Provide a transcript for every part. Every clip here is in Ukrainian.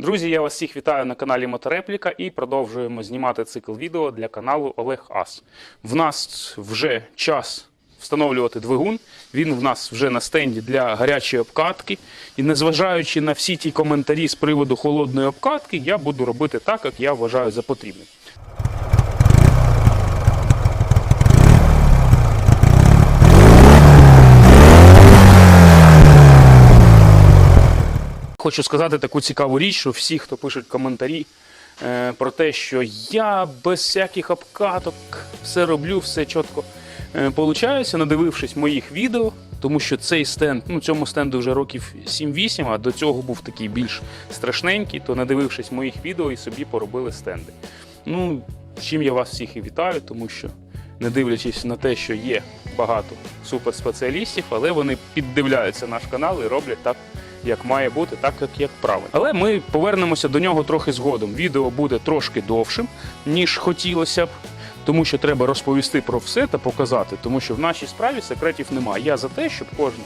Друзі, я вас всіх вітаю на каналі Моторепліка і продовжуємо знімати цикл відео для каналу Олег Ас. В нас вже час встановлювати двигун. Він в нас вже на стенді для гарячої обкатки. І незважаючи на всі ті коментарі з приводу холодної обкатки, я буду робити так, як я вважаю за потрібне. Хочу сказати таку цікаву річ, що всі, хто пишуть коментарі е, про те, що я без всяких обкаток все роблю, все чітко е, получається, надивившись моїх відео, тому що цей стенд, ну цьому стенду вже років 7-8, а до цього був такий більш страшненький, то надивившись моїх відео і собі поробили стенди. Ну, чим я вас всіх і вітаю, тому що не дивлячись на те, що є багато суперспеціалістів, але вони піддивляються наш канал і роблять так, як має бути, так як, як правильно. Але ми повернемося до нього трохи згодом. Відео буде трошки довшим, ніж хотілося б. Тому що треба розповісти про все та показати, тому що в нашій справі секретів немає. Я за те, щоб кожна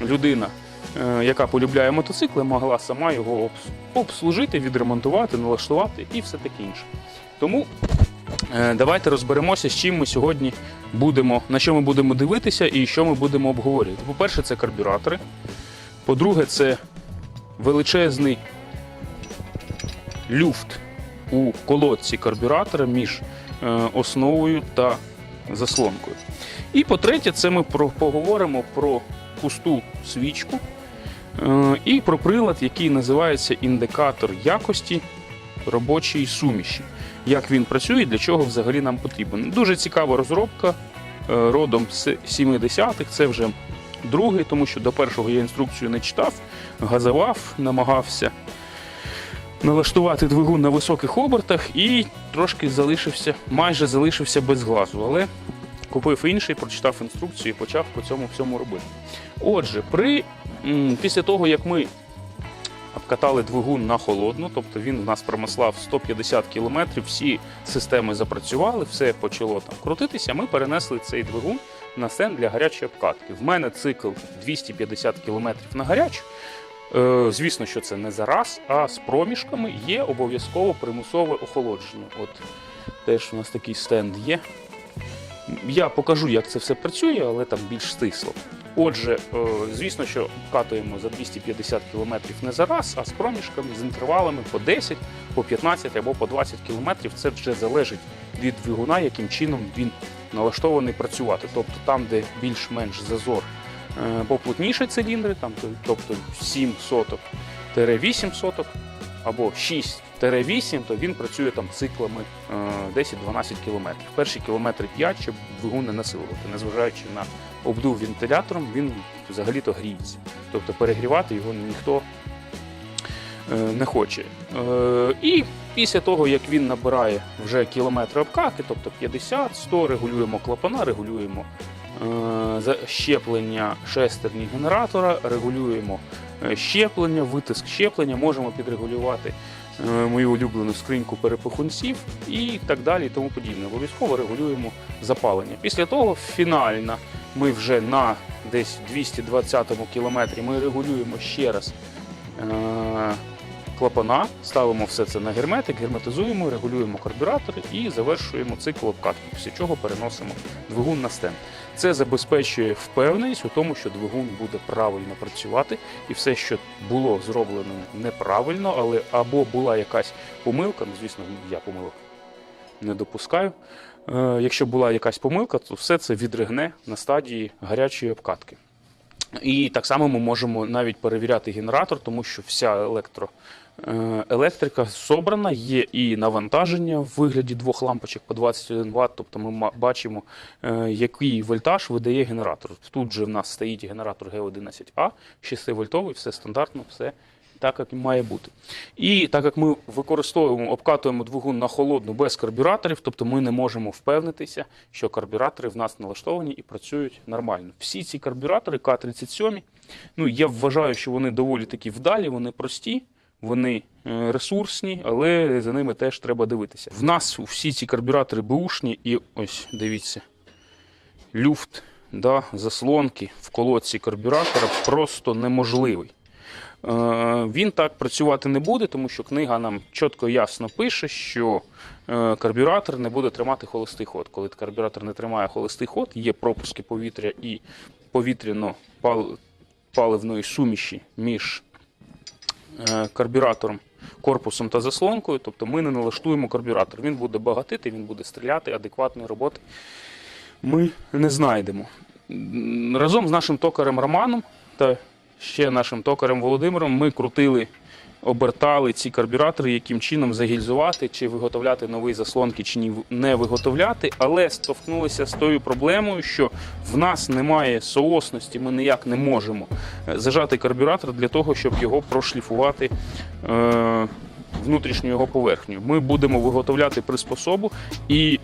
людина, е, яка полюбляє мотоцикли, могла сама його обслужити, відремонтувати, налаштувати і все таке інше. Тому е, давайте розберемося, з чим ми сьогодні будемо, на що ми будемо дивитися і що ми будемо обговорювати. По-перше, це карбюратори. По-друге, це величезний люфт у колодці карбюратора між е, основою та заслонкою. І по-третє, це ми поговоримо про пусту свічку е, і про прилад, який називається індикатор якості робочої суміші. Як він працює і для чого взагалі нам потрібен. Дуже цікава розробка е, родом з 70-х. Це вже другий, тому що до першого я інструкцію не читав, газував, намагався налаштувати двигун на високих обертах і трошки залишився, майже залишився без глазу. Але купив інший, прочитав інструкцію і почав по цьому всьому робити. Отже, при, після того, як ми обкатали двигун на холодну, тобто він у нас промислав 150 км, всі системи запрацювали, все почало там крутитися. Ми перенесли цей двигун на стенд для гарячої обкатки. В мене цикл 250 км на гарячу. Е, звісно, що це не зараз, а з проміжками є обов'язково примусове охолодження. От теж у нас такий стенд є. Я покажу, як це все працює, але там більш стисло. Отже, е, звісно, що катуємо за 250 км не зараз, а з проміжками, з інтервалами по 10, по 15 або по 20 км. Це вже залежить від двигуна, яким чином він налаштований працювати. Тобто там, де більш-менш зазор е, поплотніші циліндри, там, тобто 7 соток 8 соток або 6-8, то він працює там циклами е, 10-12 км. Перші кілометри 5, щоб двигун не насилувати, незважаючи на обдув вентилятором, він взагалі-то гріється. Тобто перегрівати його ніхто е, не хоче. Е, І після того, як він набирає вже кілометри обкатки, тобто 50-100, регулюємо клапана, регулюємо е, щеплення шестерні генератора, регулюємо е, щеплення, витиск щеплення, можемо підрегулювати е, мою улюблену скриньку перепихунців і так далі, і тому подібне. Обов'язково регулюємо запалення. Після того фінально ми вже на десь 220 кілометрі ми регулюємо ще раз е, клапана, ставимо все це на герметик, герметизуємо, регулюємо карбюратори і завершуємо цикл обкатки, після чого переносимо двигун на стенд. Це забезпечує впевненість у тому, що двигун буде правильно працювати, і все, що було зроблено неправильно, але або була якась помилка, ну звісно, я помилок не допускаю. Е, якщо була якась помилка, то все це відригне на стадії гарячої обкатки. І так само ми можемо навіть перевіряти генератор, тому що вся електро, електрика собрана, є і навантаження в вигляді двох лампочок по 21 Вт, тобто ми бачимо, е, який вольтаж видає генератор. Тут же в нас стоїть генератор Г11А, 6-вольтовий, все стандартно, все так, як має бути. І так як ми використовуємо, обкатуємо двигун на холодну без карбюраторів, тобто ми не можемо впевнитися, що карбюратори в нас налаштовані і працюють нормально. Всі ці карбюратори К-37, ну я вважаю, що вони доволі такі вдалі, вони прості. Вони е, ресурсні, але за ними теж треба дивитися. В нас всі ці карбюратори бушні, і ось дивіться, люфт, да, заслонки в колодці карбюратора просто неможливий. Він так працювати не буде, тому що книга нам чітко і ясно пише, що е, карбюратор не буде тримати холостий ход. Коли карбюратор не тримає холостий ход, є пропуски повітря і повітряно-паливної суміші між е, карбюратором, корпусом та заслонкою. Тобто ми не налаштуємо карбюратор. Він буде багатити, він буде стріляти, адекватної роботи ми не знайдемо. Разом з нашим токарем Романом та ще нашим токарем Володимиром ми крутили, обертали ці карбюратори, яким чином загільзувати, чи виготовляти нові заслонки, чи ні- не виготовляти, але стовкнулися з тою проблемою, що в нас немає соосності, ми ніяк не можемо е, зажати карбюратор для того, щоб його прошліфувати. Е- Внутрішню його поверхню. Ми будемо виготовляти приспособу і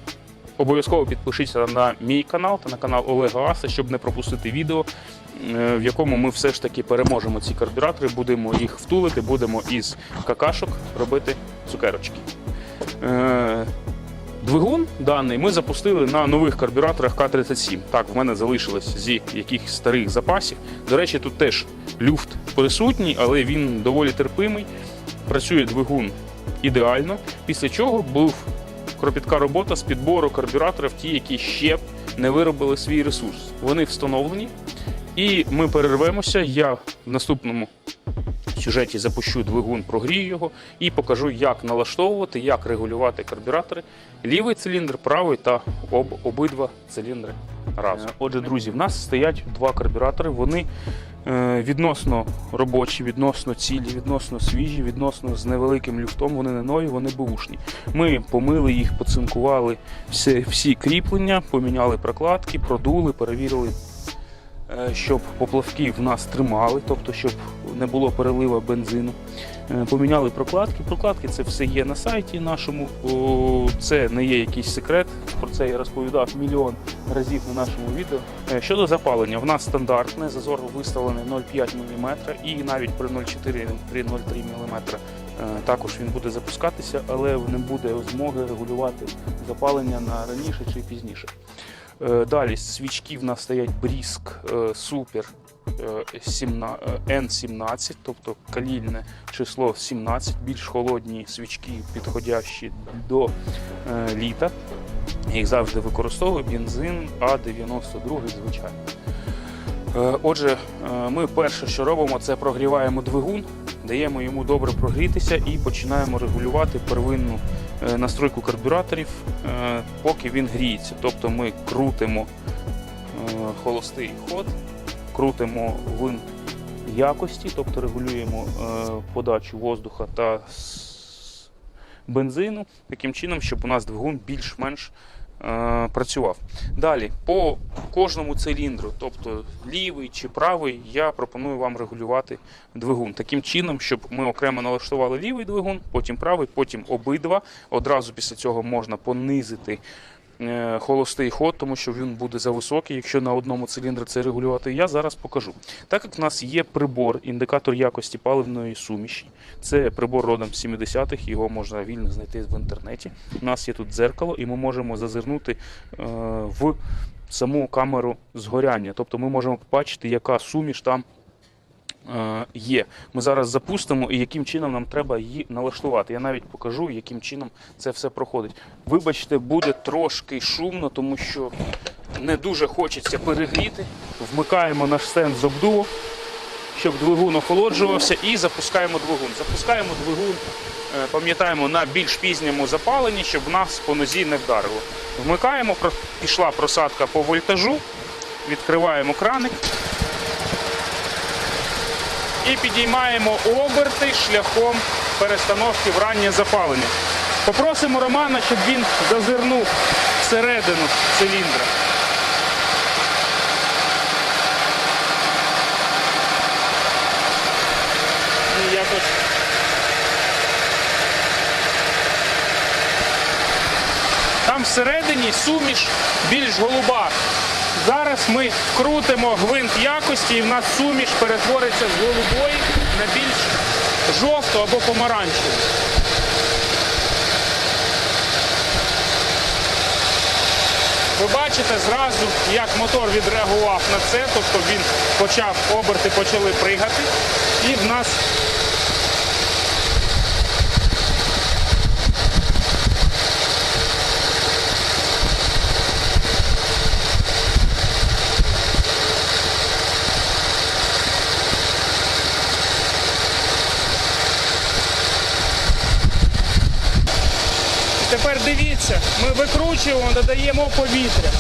Обов'язково підпишіться на мій канал та на канал Олега Аса, щоб не пропустити відео, е, в якому ми все ж таки переможемо ці карбюратори, будемо їх втулити, будемо із какашок робити цукерочки. Е, Двигун даний ми запустили на нових карбюраторах К-37. Так, в мене залишилось зі якихось старих запасів. До речі, тут теж люфт присутній, але він доволі терпимий. Працює двигун ідеально. Після чого був кропітка робота з підбору карбюраторів, ті, які ще не виробили свій ресурс. Вони встановлені, і ми перервемося. Я в наступному сюжеті запущу двигун, прогрію його і покажу, як налаштовувати, як регулювати карбюратори. Лівий циліндр, правий та об, обидва циліндри разом. Отже, друзі, в нас стоять два карбюратори. Вони е, відносно робочі, відносно цілі, відносно свіжі, відносно з невеликим люфтом. Вони не нові, вони бушні. Ми помили їх, поцинкували всі, всі кріплення, поміняли прокладки, продули, перевірили, е, щоб поплавки в нас тримали, тобто щоб не було перелива бензину. Е, Поміняли прокладки. Прокладки це все є на сайті нашому. Це не є якийсь секрет. Про це я розповідав мільйон разів на нашому відео. Е, Щодо запалення, в нас стандартне зазор виставлений 0,5 мм і навіть при 0,4 при 0,3 мм також він буде запускатися, але не буде змоги регулювати запалення на раніше чи пізніше. Е, Далі свічки в нас стоять Бріск е, Супер е, 17 е, N17, тобто калільне число 17, більш холодні свічки, підходящі до літа. Їх завжди використовую. Бензин А92, звичайно. Отже, ми перше, що робимо, це прогріваємо двигун, даємо йому добре прогрітися і починаємо регулювати первинну настройку карбюраторів, е, поки він гріється. Тобто ми крутимо е, холостий ход, крутимо винт якості, тобто регулюємо е, подачу воздуха та бензину таким чином, щоб у нас двигун більш-менш е, працював. Далі, по кожному циліндру, тобто лівий чи правий, я пропоную вам регулювати двигун таким чином, щоб ми окремо налаштували лівий двигун, потім правий, потім обидва. Одразу після цього можна понизити е, холостий ход, тому що він буде зависокий, якщо на одному циліндрі це регулювати. Я зараз покажу. Так як в нас є прибор, індикатор якості паливної суміші, це прибор родом з 70-х, його можна вільно знайти в інтернеті. У нас є тут дзеркало, і ми можемо зазирнути е, в саму камеру згоряння. Тобто ми можемо побачити, яка суміш там е, є. Ми зараз запустимо і яким чином нам треба її налаштувати. Я навіть покажу, яким чином це все проходить. Вибачте, буде трошки шумно, тому що не дуже хочеться перегріти. Вмикаємо наш стенд з обдуву, щоб двигун охолоджувався, і запускаємо двигун. Запускаємо двигун, е, пам'ятаємо, на більш пізньому запаленні, щоб нас по нозі не вдарило. Вмикаємо, пішла просадка по вольтажу, відкриваємо краник і підіймаємо оберти шляхом перестановки в раннє запалення. Попросимо Романа, щоб він зазирнув всередину циліндра. Там всередині суміш більш голуба. Зараз ми крутимо гвинт якості і в нас суміш перетвориться з голубої на більш жовту або помаранчеву. Ви бачите зразу, як мотор відреагував на це, тобто він почав, оберти почали пригати, і в нас Тепер дивіться, ми викручуємо, додаємо повітря.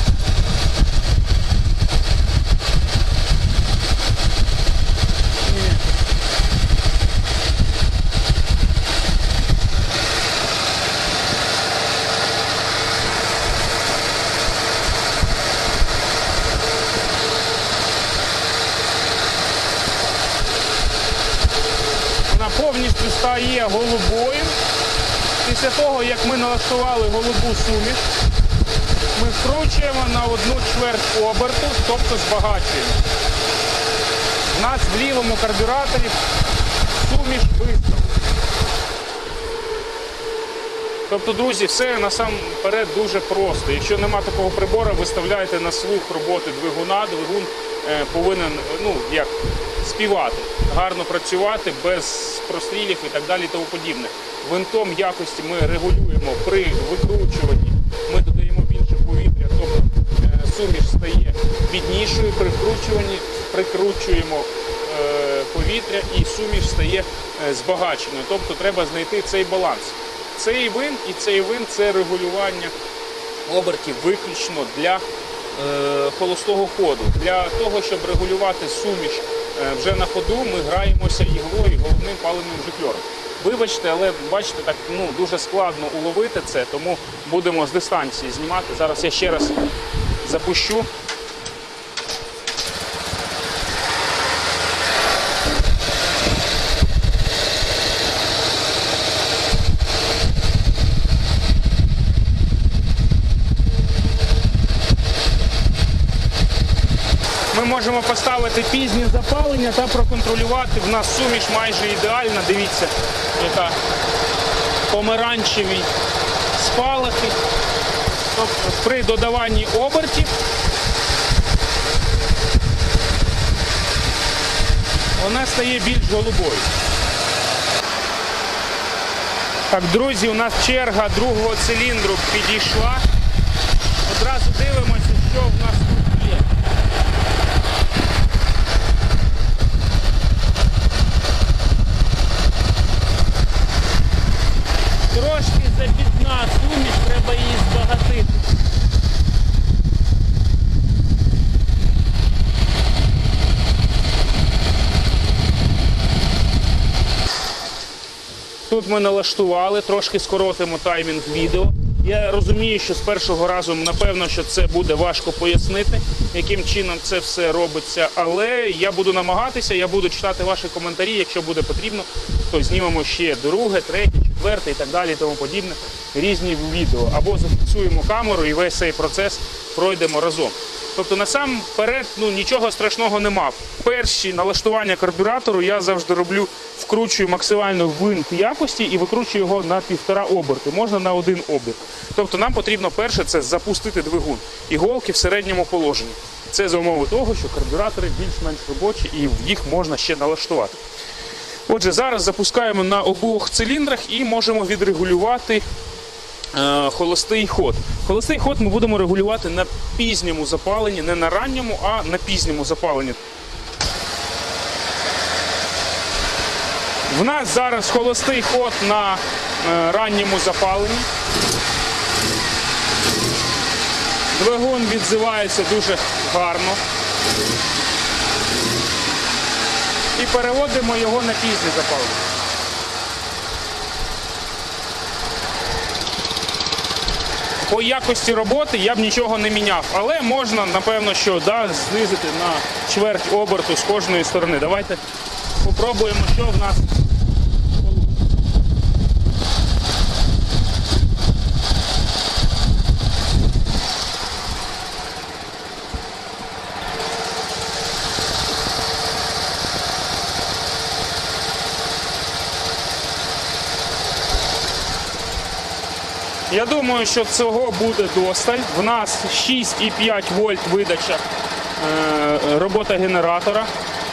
Вона повністю стає голубою. Після того, як ми налаштували голубу суміш, ми вкручуємо на одну чверть оберту, тобто збагачуємо. У нас в лівому карбюраторі суміш вистав. Тобто, друзі, все насамперед дуже просто. Якщо нема такого прибору, виставляйте на слух роботи двигуна. Двигун повинен ну, як, співати, гарно працювати без прострілів і так далі тому подібне. Винтом якості ми регулюємо при викручуванні, ми додаємо більше повітря, тобто е, суміш стає біднішою, при вкручуванні прикручуємо е, повітря і суміш стає е, збагаченою. Тобто треба знайти цей баланс. Цей вин і цей вин це регулювання обертів виключно для е, холостого ходу. Для того, щоб регулювати суміш е, вже на ходу, ми граємося іглою, головним паливним жикльором. Вибачте, але бачите, так ну дуже складно уловити це, тому будемо з дистанції знімати. Зараз я ще раз запущу. Ми можемо поставити пізнє запалення та проконтролювати. В нас суміш майже ідеальна. Дивіться, яка помаранчеві спалахи. Тобто при додаванні обертів вона стає більш голубою. Так, друзі, у нас черга другого циліндру підійшла. Одразу дивимося, що в нас тут є. Трошки запітна суміш, треба її збагатити. Тут ми налаштували, трошки скоротимо таймінг відео. Я розумію, що з першого разу, напевно, що це буде важко пояснити, яким чином це все робиться. Але я буду намагатися, я буду читати ваші коментарі. Якщо буде потрібно, то знімемо ще друге, третє, четверте і так далі, і тому подібне. Різні відео. Або зафіксуємо камеру і весь цей процес пройдемо разом. Тобто насамперед ну, нічого страшного нема. Перші налаштування карбюратору я завжди роблю, вкручую максимально винт якості і викручую його на півтора оберти, можна на один оберт. Тобто нам потрібно перше це запустити двигун. Іголки в середньому положенні. Це за умови того, що карбюратори більш-менш робочі і їх можна ще налаштувати. Отже, зараз запускаємо на обох циліндрах і можемо відрегулювати е, холостий ход. Холостий ход ми будемо регулювати на пізньому запаленні, не на ранньому, а на пізньому запаленні. В нас зараз холостий ход на е, ранньому запаленні. Двигун відзивається дуже гарно. Переводимо його на пізні запалки. По якості роботи я б нічого не міняв, але можна, напевно, що да, знизити на чверть оберту з кожної сторони. Давайте попробуємо, що в нас. Я думаю, що цього буде досталь. В нас 6,5 вольт видача е, робота генератора.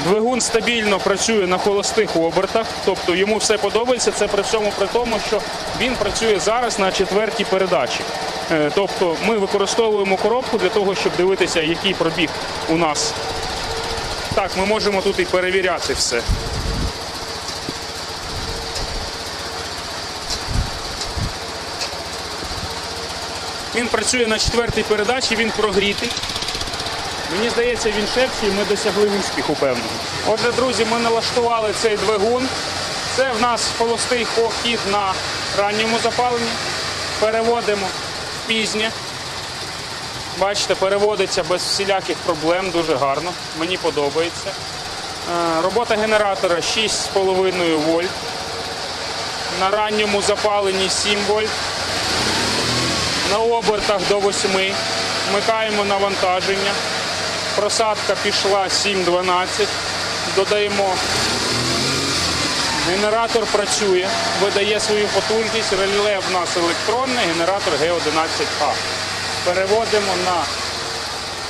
Двигун стабільно працює на холостих обертах, тобто йому все подобається. Це при всьому при тому, що він працює зараз на четвертій передачі. Е, Тобто ми використовуємо коробку для того, щоб дивитися, який пробіг у нас. Так, ми можемо тут і перевіряти все. Він працює на четвертій передачі, він прогрітий. Мені здається, він шепче і ми досягли успіху певного. Отже, друзі, ми налаштували цей двигун. Це в нас холостий хід на ранньому запаленні. Переводимо пізнє. Бачите, переводиться без всіляких проблем, дуже гарно. Мені подобається. Е, Робота генератора 6,5 вольт. На ранньому запаленні 7 вольт. На обертах до 8. Вмикаємо навантаження. Просадка пішла 7-12. Додаємо. Генератор працює, видає свою потужність. Реле в нас електронне, генератор Г11А. Переводимо на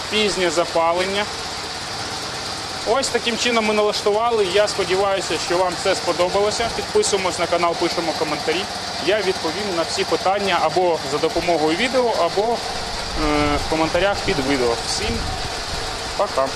пізнє запалення. Ось таким чином ми налаштували. Я сподіваюся, що вам це сподобалося. Підписуємось на канал, пишемо коментарі. Я відповім на всі питання або за допомогою відео, або е, в коментарях під відео. Всім пока!